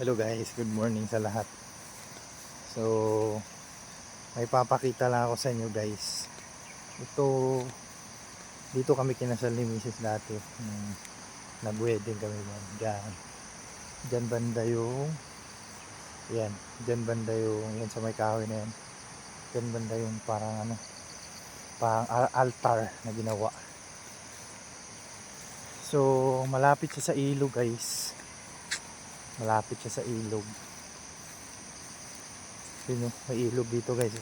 Hello guys, good morning sa lahat. So, may papakita lang ako sa inyo guys. Ito, dito kami kinasal ni Mrs. dati. Hmm, Nag-wedding kami man. Diyan. Diyan banda yung, yan, diyan banda yung, yan sa may kahoy na yan. Diyan banda yung parang ano, parang al- altar na ginawa. So, malapit siya sa ilog guys malapit siya sa ilog. Yun oh, may ilog dito guys.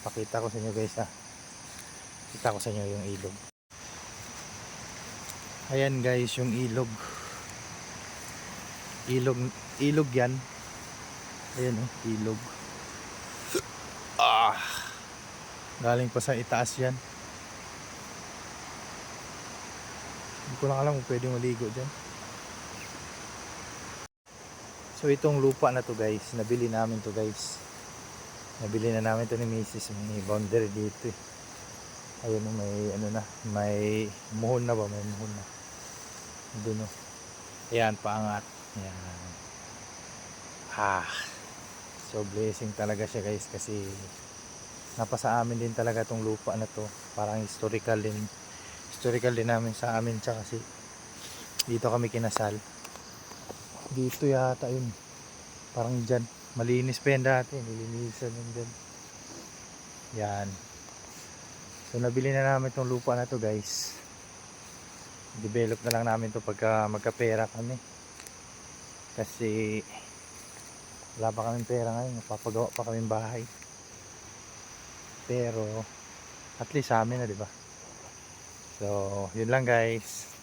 Pakita ko sa inyo guys ha. Kita ko sa inyo yung ilog. Ayan guys yung ilog. Ilog ilog yan. Ayan oh, ilog. Ah! Galing pa sa itaas yan. Hindi ko lang alam kung pwede maligo dyan So itong lupa na to guys, nabili namin to guys. Nabili na namin to ni Mrs. May boundary dito eh. Ayun may ano na, may muhon na ba? May muhon na. Doon oh. Ayan, paangat. Ayan. Ah. So blessing talaga siya guys kasi napasa amin din talaga tong lupa na to. Parang historical din. Historical din namin sa amin tsaka kasi dito kami kinasal dito yata yun. Parang dyan. Malinis pa yan dati. Nilinisan yun dyan. Yan. So nabili na namin tong lupa na to guys. Develop na lang namin to pagka magkapera kami. Kasi wala pa kaming pera ngayon. Napapagawa pa kaming bahay. Pero at least sa amin na di ba? So yun lang guys